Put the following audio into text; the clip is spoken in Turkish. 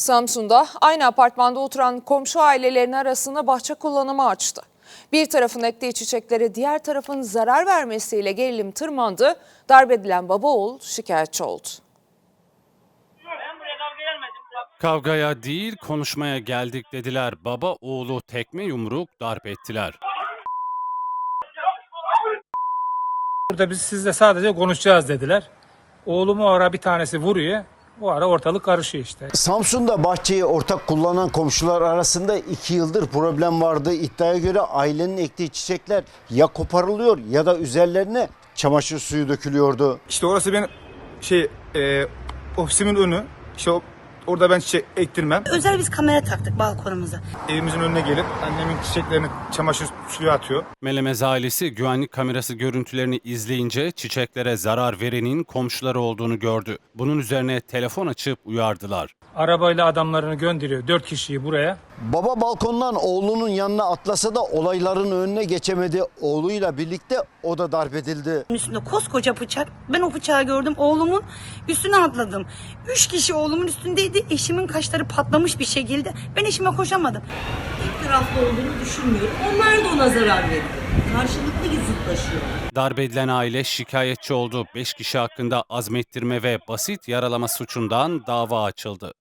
Samsun'da aynı apartmanda oturan komşu ailelerin arasında bahçe kullanımı açtı. Bir tarafın ektiği çiçeklere diğer tarafın zarar vermesiyle gerilim tırmandı. Darp edilen baba oğul şikayetçi oldu. Kavgaya değil konuşmaya geldik dediler. Baba oğlu tekme yumruk darp ettiler. Burada biz sizle sadece konuşacağız dediler. Oğlumu ara bir tanesi vuruyor. Bu ara ortalık karışıyor işte. Samsun'da bahçeyi ortak kullanan komşular arasında iki yıldır problem vardı. İddiaya göre ailenin ektiği çiçekler ya koparılıyor ya da üzerlerine çamaşır suyu dökülüyordu. İşte orası benim şey e, ofisimin önü. İşte o- orada ben çiçek ektirmem. Özel biz kamera taktık balkonumuza. Evimizin önüne gelip annemin çiçeklerini çamaşır suyu atıyor. Melemez ailesi güvenlik kamerası görüntülerini izleyince çiçeklere zarar verenin komşuları olduğunu gördü. Bunun üzerine telefon açıp uyardılar. Arabayla adamlarını gönderiyor. Dört kişiyi buraya. Baba balkondan oğlunun yanına atlasa da olayların önüne geçemedi. Oğluyla birlikte o da darp edildi. Üstünde koskoca bıçak. Ben o bıçağı gördüm. Oğlumun üstüne atladım. Üç kişi oğlumun üstündeydi. Eşimin kaşları patlamış bir şekilde. Ben eşime koşamadım. tek taraflı olduğunu düşünmüyorum. Onlar da ona zarar veriyor. Karşılıklı zıtlaşıyor. Darp edilen aile şikayetçi oldu. 5 kişi hakkında azmettirme ve basit yaralama suçundan dava açıldı.